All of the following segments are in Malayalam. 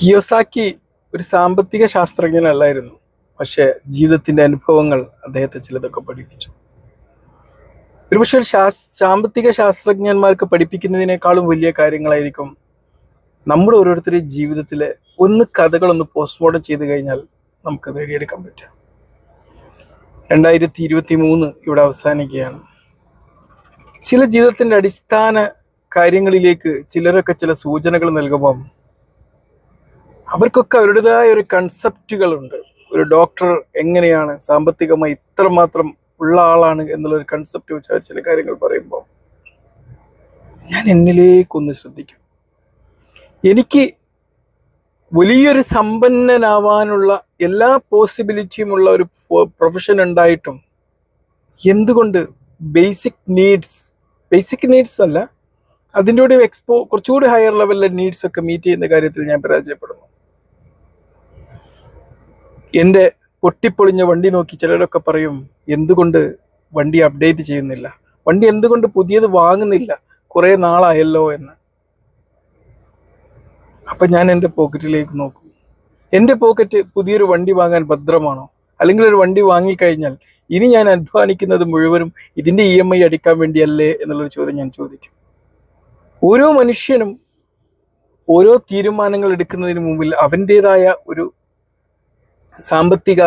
കിയോസാക്കി ഒരു സാമ്പത്തിക ശാസ്ത്രജ്ഞനല്ലായിരുന്നു. പക്ഷെ ജീവിതത്തിന്റെ അനുഭവങ്ങൾ അദ്ദേഹത്തെ ചിലതൊക്കെ പഠിപ്പിച്ചു. ഒരുപക്ഷെ ഒരു സാമ്പത്തിക ശാസ്ത്രജ്ഞന്മാർക്ക് പഠിപ്പിക്കുന്നതിനേക്കാളും വലിയ കാര്യങ്ങളായിരിക്കും നമ്മുടെ ഓരോരുത്തരുടെ ജീവിതത്തിലെ ഒന്ന് കഥകളൊന്ന് പോസ്റ്റ്മോർട്ടം ചെയ്ത് കഴിഞ്ഞാൽ നമുക്ക് നേടിയെടുക്കാൻ പറ്റും രണ്ടായിരത്തി ഇരുപത്തി മൂന്ന് ഇവിടെ അവസാനിക്കുകയാണ്. ചില ജീവിതത്തിന്റെ അടിസ്ഥാന കാര്യങ്ങളിലേക്ക് ചിലരൊക്കെ ചില സൂചനകൾ നൽകുമ്പം അവർക്കൊക്കെ അവരുടേതായ ഒരു കൺസെപ്റ്റുകളുണ്ട് ഒരു ഡോക്ടർ എങ്ങനെയാണ് സാമ്പത്തികമായി ഇത്രമാത്രം ഉള്ള ആളാണ് എന്നുള്ള ഒരു കൺസെപ്റ്റ് വെച്ച് ചില കാര്യങ്ങൾ പറയുമ്പോൾ ഞാൻ എന്നിലേക്കൊന്ന് ശ്രദ്ധിക്കും. എനിക്ക് വലിയൊരു സമ്പന്നനാവാനുള്ള എല്ലാ പോസിബിലിറ്റിയും ഉള്ള ഒരു പ്രൊഫഷൻ ഉണ്ടായിട്ടും എന്തുകൊണ്ട് ബേസിക് നീഡ്സ് ബേസിക് നീഡ്സ് അല്ല അതിന്റെ കൂടെ എക്സ്പോ കുറച്ചുകൂടി ഹയർ ലെവലിലെ നീഡ്സ് ഒക്കെ മീറ്റ് ചെയ്യുന്ന കാര്യത്തിൽ ഞാൻ പരാജയപ്പെടുന്നു. എന്റെ പൊട്ടിപ്പൊളിഞ്ഞ വണ്ടി നോക്കി ചിലരൊക്കെ പറയും എന്തുകൊണ്ട് വണ്ടി അപ്ഡേറ്റ് ചെയ്യുന്നില്ല? വണ്ടി എന്തുകൊണ്ട് പുതിയത് വാങ്ങുന്നില്ല? കുറേ നാളായല്ലോ എന്ന്. അപ്പൊ ഞാൻ എന്റെ പോക്കറ്റിലേക്ക് നോക്കും. എന്റെ പോക്കറ്റ് പുതിയൊരു വണ്ടി വാങ്ങാൻ ഭദ്രമാണോ? അല്ലെങ്കിൽ ഒരു വണ്ടി വാങ്ങിക്കഴിഞ്ഞാൽ ഇനി ഞാൻ അധ്വാനിക്കുന്നത് മുഴുവനും ഇതിന്റെ ഇ എം ഐ അടിക്കാൻ വേണ്ടിയല്ലേ എന്നുള്ളൊരു ചോദ്യം ഞാൻ ചോദിക്കും. ഓരോ മനുഷ്യനും ഓരോ തീരുമാനങ്ങൾ എടുക്കുന്നതിന് മുമ്പിൽ അവന്റെതായ ഒരു സാമ്പത്തിക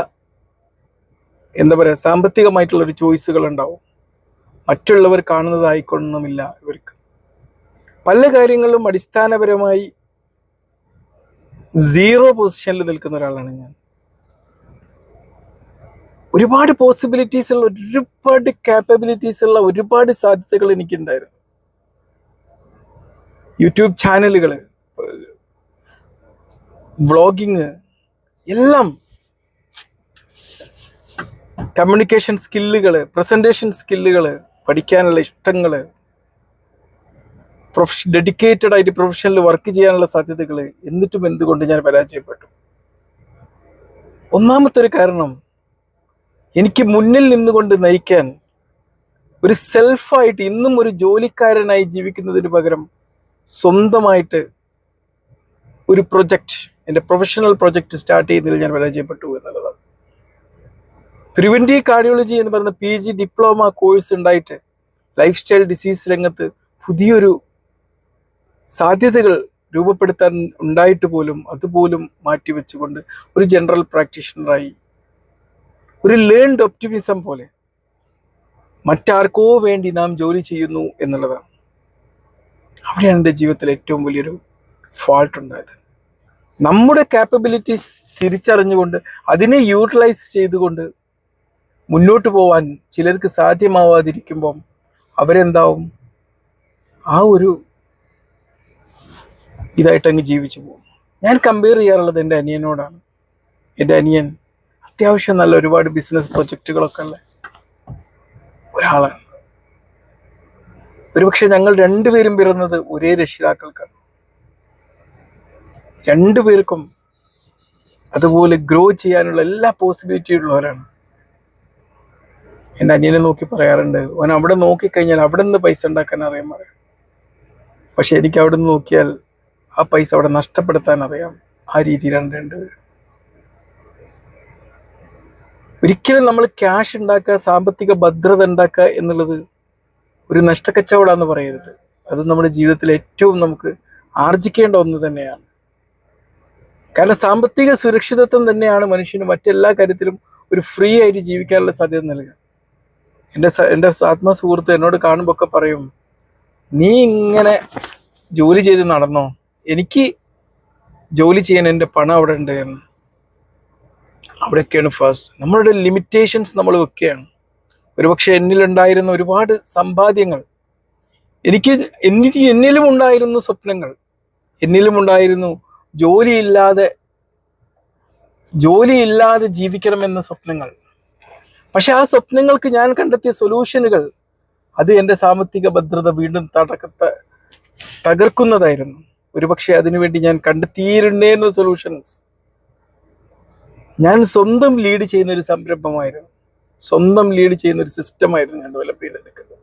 എന്താ പറയുക സാമ്പത്തികമായിട്ടുള്ള ഒരു ചോയ്സുകൾ ഉണ്ടാവും. മറ്റുള്ളവർ കാണുന്നതായിക്കൊള്ളണമില്ല ഇവർക്ക്. പല കാര്യങ്ങളിലും അടിസ്ഥാനപരമായി സീറോ പൊസിഷനിൽ നിൽക്കുന്ന ഒരാളാണ് ഞാൻ. ഒരുപാട് പോസിബിലിറ്റീസ് ഉള്ള ഒരുപാട് കാപ്പബിലിറ്റീസ് ഉള്ള ഒരുപാട് സാധ്യതകൾ എനിക്കുണ്ടായിരുന്നു. യൂട്യൂബ് ചാനലുകൾ വ്ളോഗിങ് എല്ലാം കമ്മ്യൂണിക്കേഷൻ സ്കില്ലുകൾ പ്രസന്റേഷൻ സ്കില്ലുകൾ പഠിക്കാനുള്ള ഇഷ്ടങ്ങൾ പ്രൊഫഷ ഡെഡിക്കേറ്റഡ് ആയിട്ട് പ്രൊഫഷനിൽ വർക്ക് ചെയ്യാനുള്ള സാധ്യതകൾ എന്നിട്ടും എന്തുകൊണ്ട് ഞാൻ പരാജയപ്പെട്ടു. ഒന്നാമത്തെ ഒരു കാരണം എനിക്ക് മുന്നിൽ നിന്നുകൊണ്ട് നയിക്കാൻ ഒരു സെൽഫായിട്ട് ഇന്നും ഒരു ജോലിക്കാരനായി ജീവിക്കുന്നതിന് പകരം സ്വന്തമായിട്ട് ഒരു പ്രൊജക്റ്റ് എന്റെ പ്രൊഫഷണൽ പ്രൊജക്റ്റ് സ്റ്റാർട്ട് ചെയ്യുന്നതിൽ ഞാൻ പരാജയപ്പെട്ടു എന്നുള്ളതാണ്. പ്രിവെന്റീവ് കാർഡിയോളജി എന്ന് പറയുന്ന പി ജി ഡിപ്ലോമ കോഴ്സ് ഉണ്ടായിട്ട് ലൈഫ് സ്റ്റൈൽ ഡിസീസ് രംഗത്ത് പുതിയൊരു സാധ്യതകൾ രൂപപ്പെടുത്താൻ ഉണ്ടായിട്ട് പോലും അതുപോലും മാറ്റിവെച്ചുകൊണ്ട് ഒരു ജനറൽ പ്രാക്ടീഷണറായി ഒരു ലേൺഡ് ഒപ്റ്റിമിസം പോലെ മറ്റാർക്കോ വേണ്ടി നാം ജോലി ചെയ്യുന്നു എന്നുള്ളതാണ്. അവിടെയാണ് എന്റെ ജീവിതത്തിൽ ഏറ്റവും വലിയൊരു ഫാൾട്ട് ഉണ്ടായത്. നമ്മുടെ കാപ്പബിലിറ്റീസ് തിരിച്ചറിഞ്ഞുകൊണ്ട് അതിനെ യൂട്ടിലൈസ് ചെയ്തുകൊണ്ട് മുന്നോട്ട് പോവാൻ ചിലർക്ക് സാധ്യമാവാതിരിക്കുമ്പം അവരെന്താവും? ആ ഒരു ഇതായിട്ട് അങ്ങ് ജീവിച്ചു പോകും. ഞാൻ കമ്പയർ ചെയ്യാറുള്ളത് എന്റെ അനിയനോടാണ്. എന്റെ അനിയൻ അത്യാവശ്യം നല്ല ഒരുപാട് ബിസിനസ് പ്രൊജക്റ്റുകളൊക്കെ ഉള്ള ഒരാളാണ്. ഒരുപക്ഷെ ഞങ്ങൾ രണ്ടുപേരും പിറന്നത് ഒരേ രക്ഷിതാക്കൾക്കാണ്. രണ്ടുപേർക്കും അതുപോലെ ഗ്രോ ചെയ്യാനുള്ള എല്ലാ പോസിബിലിറ്റിയും ഉള്ളവരാണ്. എന്റെ അനിയനെ നോക്കി പറയാറുണ്ട് അവൻ അവിടെ നോക്കിക്കഴിഞ്ഞാൽ അവിടെ നിന്ന് പൈസ ഉണ്ടാക്കാൻ അറിയാൻ പറയാം. പക്ഷെ എനിക്ക് അവിടെ നിന്ന് നോക്കിയാൽ ആ പൈസ അവിടെ നഷ്ടപ്പെടുത്താൻ അറിയാം. ആ രീതിയിലാണ് രണ്ട് ഒരിക്കലും നമ്മൾ ക്യാഷ് ഉണ്ടാക്കുക സാമ്പത്തിക ഭദ്രത ഉണ്ടാക്കുക എന്നുള്ളത് ഒരു നഷ്ടക്കച്ചവടാന്ന് പറയരുത്. അത് നമ്മുടെ ജീവിതത്തിൽ ഏറ്റവും നമുക്ക് ആർജിക്കേണ്ട ഒന്ന് തന്നെയാണ്. കാരണം സാമ്പത്തിക സുരക്ഷിതത്വം തന്നെയാണ് മനുഷ്യന് മറ്റെല്ലാ കാര്യത്തിലും ഒരു ഫ്രീ ആയിട്ട് ജീവിക്കാനുള്ള സാധ്യത നൽകുക. എന്റെ എന്റെ ആത്മസുഹൃത്ത് എന്നോട് കാണുമ്പോൾ ഒക്കെ പറയും നീ ഇങ്ങനെ ജോലി ചെയ്ത് നടന്നോ? എനിക്ക് ജോലി ചെയ്യാൻ എന്റെ പണം അവിടെ ഉണ്ട് എന്ന്. അവിടെയൊക്കെയാണ് ഫസ്റ്റ് നമ്മളുടെ ലിമിറ്റേഷൻസ് നമ്മൾ വെക്കുകയാണ്. ഒരുപക്ഷെ എന്നിലുണ്ടായിരുന്ന ഒരുപാട് സമ്പാദ്യങ്ങൾ. എനിക്ക് എനിക്ക് എന്നിലും ഉണ്ടായിരുന്നു സ്വപ്നങ്ങൾ. എന്നിലും ഉണ്ടായിരുന്നു ജോലിയില്ലാതെ ജോലിയില്ലാതെ ജീവിക്കണമെന്ന സ്വപ്നങ്ങൾ. പക്ഷെ ആ സ്വപ്നങ്ങൾക്ക് ഞാൻ കണ്ടെത്തിയ സൊല്യൂഷനുകൾ അത് എന്റെ സാമ്പത്തിക ഭദ്രത വീണ്ടും തടക്കത്തെ തകർക്കുന്നതായിരുന്നു. ഒരുപക്ഷെ അതിനുവേണ്ടി ഞാൻ കണ്ടെത്തിയിരുന്നേന്ന സൊല്യൂഷൻസ്. ഞാൻ സ്വന്തം ലീഡ് ചെയ്യുന്ന ഒരു സംരംഭമായിരുന്നു. സ്വന്തം ലീഡ് ചെയ്യുന്ന ഒരു സിസ്റ്റമായിരുന്നു ഞാൻ ഡെവലപ്പ് ചെയ്തെടുക്കുന്നത്.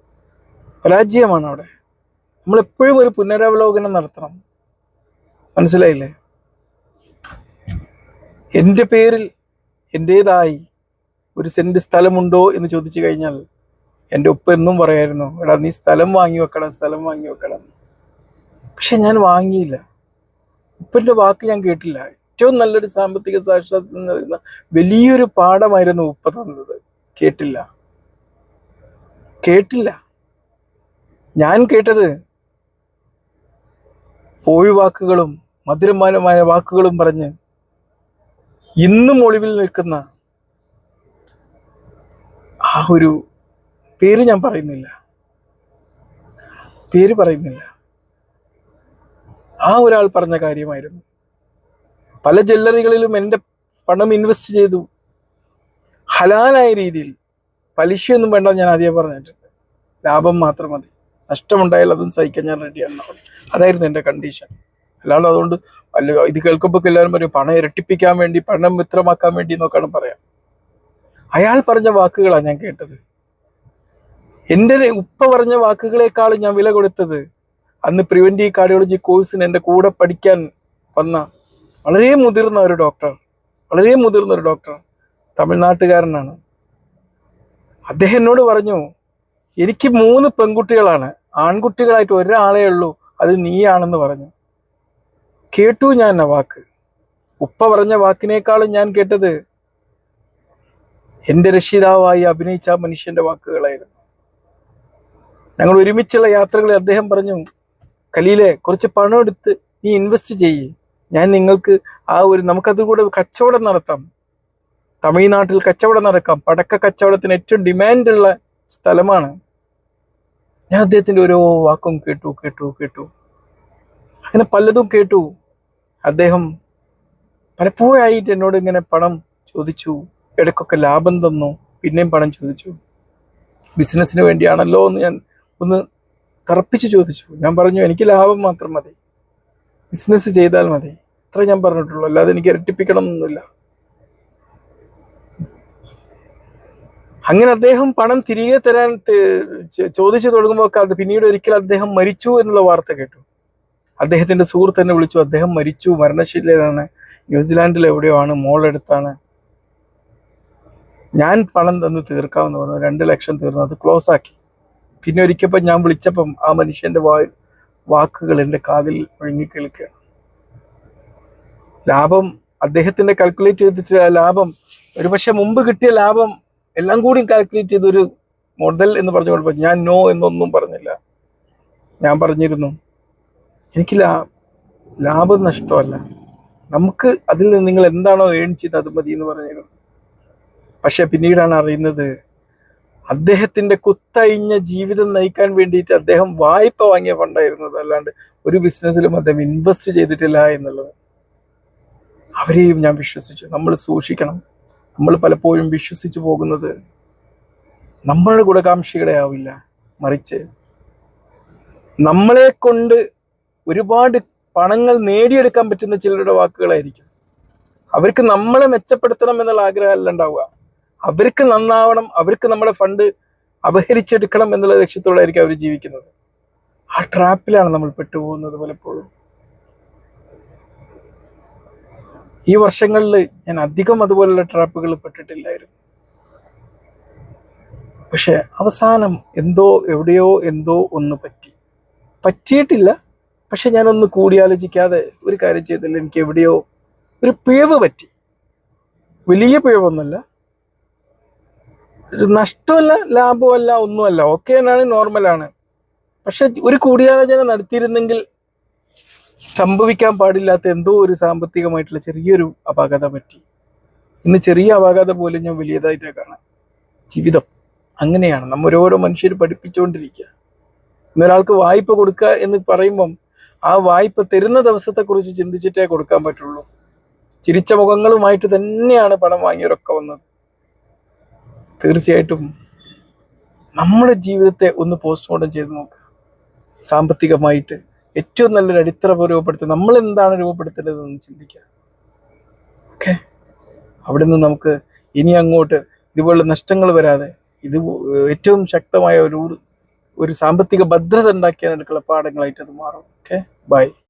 പരാജയമാണ് അവിടെ. നമ്മൾ എപ്പോഴും ഒരു പുനരവലോകനം നടത്തണം. മനസ്സിലായില്ലേ? എന്റെ പേരിൽ എന്റേതായി ഒരു സെന്റ് സ്ഥലമുണ്ടോ എന്ന് ചോദിച്ചു കഴിഞ്ഞാൽ എന്റെ ഉപ്പ എന്നും പറയായിരുന്നു എടാ നീ സ്ഥലം വാങ്ങി വെക്കണം സ്ഥലം വാങ്ങി വെക്കണം. പക്ഷെ ഞാൻ വാങ്ങിയില്ല. ഉപ്പന്റെ വാക്ക് ഞാൻ കേട്ടില്ല. ഏറ്റവും നല്ലൊരു സാമ്പത്തിക സാക്ഷരത എന്ന് പറയുന്ന വലിയൊരു പാഠമായിരുന്നു ഉപ്പ തന്നത്. കേട്ടില്ല. കേട്ടില്ല. ഞാൻ കേട്ടത് പോഴി വാക്കുകളും മധുരമാനമായ വാക്കുകളും പറഞ്ഞ് ഇന്നും ഒളിവിൽ നിൽക്കുന്ന ആ ഒരു പേര് ഞാൻ പറയുന്നില്ല. പേര് പറയുന്നില്ല. ആ ഒരാൾ പറഞ്ഞ കാര്യമായിരുന്നു. പല ജ്വല്ലറികളിലും എന്റെ പണം ഇൻവെസ്റ്റ് ചെയ്തു. ഹലാലായ രീതിയിൽ പലിശയൊന്നും വേണ്ട ഞാൻ ആദ്യം പറഞ്ഞിട്ടുണ്ട്. ലാഭം മാത്രം മതി. നഷ്ടമുണ്ടായാൽ അതും സഹിക്കാൻ ഞാൻ റെഡിയാണ് അതായിരുന്നു എന്റെ കണ്ടീഷൻ അല്ലാണ്ട് അതുകൊണ്ട് ഇത് കേൾക്കുമ്പോൾ എല്ലാവരും പറയും പണം ഇരട്ടിപ്പിക്കാൻ വേണ്ടി പണം മിത്രമാക്കാൻ വേണ്ടി എന്നൊക്കെയാണ് പറയാം. അയാൾ പറഞ്ഞ വാക്കുകളാണ് ഞാൻ കേട്ടത്. എന്റെ ഉപ്പ പറഞ്ഞ വാക്കുകളെക്കാളും ഞാൻ വില കൊടുത്തത് അന്ന് പ്രിവെന്റീവ് കാർഡിയോളജി കോഴ്സിന് എന്റെ കൂടെ പഠിക്കാൻ വന്ന വളരെ മുതിർന്ന ഒരു ഡോക്ടർ വളരെ മുതിർന്ന ഒരു ഡോക്ടർ തമിഴ്നാട്ടുകാരനാണ്. അദ്ദേഹം എന്നോട് പറഞ്ഞു എനിക്ക് മൂന്ന് പെൺകുട്ടികളാണ്. ആൺകുട്ടികളായിട്ട് ഒരാളേ ഉള്ളൂ. അത് നീയാണെന്ന് പറഞ്ഞു. കേട്ടു ഞാൻ ആ വാക്ക്. ഉപ്പ പറഞ്ഞ വാക്കിനേക്കാളും ഞാൻ കേട്ടത് എന്റെ രക്ഷിതാവായി അഭിനയിച്ച ആ മനുഷ്യന്റെ വാക്കുകളായിരുന്നു. ഞങ്ങൾ ഒരുമിച്ചുള്ള യാത്രകളിൽ അദ്ദേഹം പറഞ്ഞു കലീലെ കുറച്ച് പണം എടുത്ത് നീ ഇൻവെസ്റ്റ് ചെയ്യ്. ഞാൻ നിങ്ങൾക്ക് ആ ഒരു നമുക്കത് കൂടെ കച്ചവടം നടത്താം. തമിഴ്നാട്ടിൽ കച്ചവടം നടക്കാം. പടക്ക കച്ചവടത്തിന് ഏറ്റവും ഡിമാൻഡുള്ള സ്ഥലമാണ്. ഞാൻ അദ്ദേഹത്തിന്റെ ഓരോ വാക്കും കേട്ടു കേട്ടു കേട്ടു. അങ്ങനെ പലതും കേട്ടു. അദ്ദേഹം പലപ്പോഴായിട്ട് എന്നോട് ഇങ്ങനെ പണം ചോദിച്ചു. ഇടയ്ക്കൊക്കെ ലാഭം തന്നു പിന്നെയും പണം ചോദിച്ചു. ബിസിനസ്സിന് വേണ്ടിയാണല്ലോ എന്ന് ഞാൻ ഒന്ന് തറപ്പിച്ച് ചോദിച്ചു. ഞാൻ പറഞ്ഞു എനിക്ക് ലാഭം മാത്രം മതി. ബിസിനസ് ചെയ്താൽ മതി. അത്ര ഞാൻ പറഞ്ഞിട്ടുള്ളൂ. അല്ലാതെ എനിക്ക് ഇരട്ടിപ്പിക്കണം എന്നൊന്നുമില്ല അങ്ങനെ അദ്ദേഹം പണം തിരികെ തരാൻ ചോദിച്ചു തുടങ്ങുമ്പോൾ അത് പിന്നീട് ഒരിക്കൽ അദ്ദേഹം മരിച്ചു എന്നുള്ള വാർത്ത കേട്ടു. അദ്ദേഹത്തിന്റെ സുഹൃത്ത് വിളിച്ചു. അദ്ദേഹം മരിച്ചു. മരണശീലയിലാണ്. ന്യൂസിലാൻഡിൽ എവിടെയോ ആണ്. മോളെടുത്താണ്. ഞാൻ പണം തന്ന് തീർക്കാമെന്ന് പറഞ്ഞു. രണ്ട് ലക്ഷം തീർന്നു. അത് ക്ലോസ് ആക്കി. പിന്നെ ഒരിക്കപ്പം ഞാൻ വിളിച്ചപ്പം ആ മനുഷ്യന്റെ വാ വാക്കുകൾ എന്റെ കാതിൽ ഒഴുങ്ങിക്കേൾക്കുകയാണ് ലാഭം അദ്ദേഹത്തിന്റെ കാൽക്കുലേറ്റ് ചെയ്തിട്ട് ലാഭം ഒരുപക്ഷെ മുമ്പ് കിട്ടിയ ലാഭം എല്ലാം കൂടി കാൽക്കുലേറ്റ് ചെയ്തൊരു മോഡൽ എന്ന് പറഞ്ഞു കൊടുക്കും ഞാൻ നോ എന്നൊന്നും പറഞ്ഞില്ല. ഞാൻ പറഞ്ഞിരുന്നു എനിക്ക് ലാ ലാഭം നഷ്ടമല്ല. നമുക്ക് അതിൽ നിന്ന് നിങ്ങൾ എന്താണോ ഏൺ ചെയ്ത് അത് മതി എന്ന് പറഞ്ഞിരുന്നു. പക്ഷെ പിന്നീടാണ് അറിയുന്നത് അദ്ദേഹത്തിന്റെ കുത്തഴിഞ്ഞ ജീവിതം നയിക്കാൻ വേണ്ടിയിട്ട് അദ്ദേഹം വായ്പ വാങ്ങിയ ഫണ്ടായിരുന്നത്. അല്ലാണ്ട് ഒരു ബിസിനസ്സിലും അദ്ദേഹം ഇൻവെസ്റ്റ് ചെയ്തിട്ടില്ല എന്നുള്ളത്. അവരെയും ഞാൻ വിശ്വസിച്ചു. നമ്മൾ സൂക്ഷിക്കണം. നമ്മൾ പലപ്പോഴും വിശ്വസിച്ചു പോകുന്നത് നമ്മളുടെ ഗുണകാംക്ഷികളെ ആവില്ല. മറിച്ച് നമ്മളെ കൊണ്ട് ഒരുപാട് പണങ്ങൾ നേടിയെടുക്കാൻ പറ്റുന്ന ചിലരുടെ വാക്കുകളായിരിക്കും. അവർക്ക് നമ്മളെ മെച്ചപ്പെടുത്തണം എന്നുള്ള ആഗ്രഹമല്ല ഉണ്ടാവുക. അവർക്ക് നന്നാവണം അവർക്ക് നമ്മുടെ ഫണ്ട് അപഹരിച്ചെടുക്കണം എന്നുള്ള ലക്ഷ്യത്തോടായിരിക്കും അവർ ജീവിക്കുന്നത്. ആ ട്രാപ്പിലാണ് നമ്മൾ പെട്ടുപോകുന്നത് പലപ്പോഴും. ഈ വർഷങ്ങളിൽ ഞാൻ അധികം അതുപോലുള്ള ട്രാപ്പുകൾ പെട്ടിട്ടില്ലായിരുന്നു. പക്ഷെ അവസാനം എന്തോ എവിടെയോ എന്തോ ഒന്ന് പറ്റി. പറ്റിയിട്ടില്ല. പക്ഷെ ഞാനൊന്ന് കൂടിയാലോചിക്കാതെ ഒരു കാര്യം ചെയ്തില്ല എനിക്ക് എവിടെയോ ഒരു പിഴവ് പറ്റി. വലിയ പിഴവൊന്നുമല്ല. നഷ്ടമല്ല ലാഭമല്ല ഒന്നുമല്ല. ഓക്കെ എന്നാണ് നോർമലാണ് പക്ഷെ ഒരു കൂടിയാലോചന നടത്തിയിരുന്നെങ്കിൽ സംഭവിക്കാൻ പാടില്ലാത്ത എന്തോ ഒരു സാമ്പത്തികമായിട്ടുള്ള ചെറിയൊരു അപാകത പറ്റി. ഇന്ന് ചെറിയ അപാകത പോലും ഞാൻ വലിയതായിട്ടാണ് കാണാം. ജീവിതം അങ്ങനെയാണ്. നമ്മൾ ഓരോരോ മനുഷ്യർ പഠിപ്പിച്ചുകൊണ്ടിരിക്കുക. ഇന്നൊരാൾക്ക് വായ്പ കൊടുക്കുക എന്ന് പറയുമ്പം ആ വായ്പ തരുന്ന ദിവസത്തെക്കുറിച്ച് ചിന്തിച്ചിട്ടേ കൊടുക്കാൻ പറ്റുള്ളൂ. ചിരിച്ച മുഖങ്ങളുമായിട്ട് തന്നെയാണ് പണം വാങ്ങിയവരൊക്കെ വന്നത്. തീർച്ചയായിട്ടും നമ്മുടെ ജീവിതത്തെ ഒന്ന് പോസ്റ്റ്മോർട്ടം ചെയ്ത് നോക്കുക സാമ്പത്തികമായിട്ട് ഏറ്റവും നല്ലൊരു അടിത്തറ രൂപപ്പെടുത്തുക നമ്മൾ എന്താണ് രൂപപ്പെടുത്തേണ്ടതെന്ന് ചിന്തിക്കുക. ഓക്കെ അവിടെ നിന്ന് നമുക്ക് ഇനി അങ്ങോട്ട് ഇതുപോലുള്ള നഷ്ടങ്ങൾ വരാതെ ഇത് ഏറ്റവും ശക്തമായ ഒരു ഒരു സാമ്പത്തിക ഭദ്രത ഉണ്ടാക്കിയാൽ പാഠങ്ങളായിട്ട് അത് മാറും. Okay bye